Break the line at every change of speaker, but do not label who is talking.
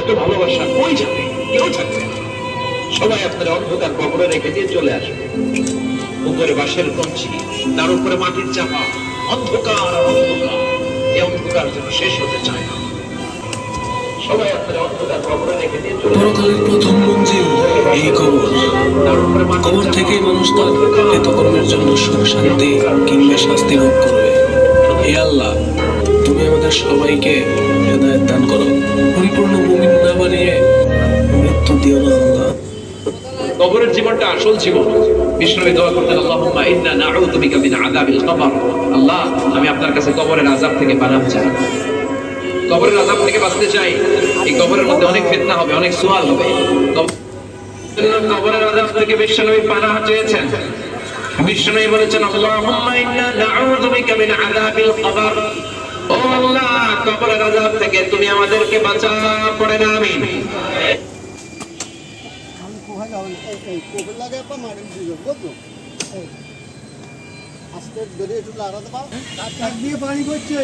এত ভালোবাসা কই যাবে? কেউ থাকবে সবাই আপনার অন্ধকার কবরে রেখে দিয়ে চলে আসবে। উপরে বাঁশের কঞ্চি তার উপরে মাটির চাপা অন্ধকার অন্ধকার। এই অন্ধকার যেন শেষ হতে চায় না। সবাই আপনার অন্ধকার কবরে রেখে দিয়ে চলে
পরকালের প্রথম মঞ্জিল এই কবর।
তার উপরে মাটির
কবর
চাপা,
থেকেই মানুষ তার কৃতকর্মের জন্য সুখ শান্তি কিংবা শাস্তি ভোগ করবে। হে আল্লাহ তুমি আমাদের সবাইকে হেদায়ত দান করো।
কবরের জীবনটা আসল জীবন। দোয়া করতেন, আল্লাহুম্মা ইন্না নাউযু বিকা মিন আযাবিল কবর। আল্লাহ, আমি আপনার কাছে কবরের আযাব থেকে চাই। কবরের আযাব থেকে বাঁচতে চাই, এই কবরের মধ্যে অনেক ফিতনা হবে, অনেক হবে। কবরের আযাব থেকে পানাহ চেয়েছেন। বলেছেন, আল্লাহুম্মা ইন্না নাউযু বিকা মিন আযাবিল কবর। ও আল্লাহ, কবরের আযাব থেকে তুমি আমাদেরকে আমিন
আমি না এই লাগে বুঝলো আজকে যদি একটু লাগাতে পারো দিয়ে পানি করছে?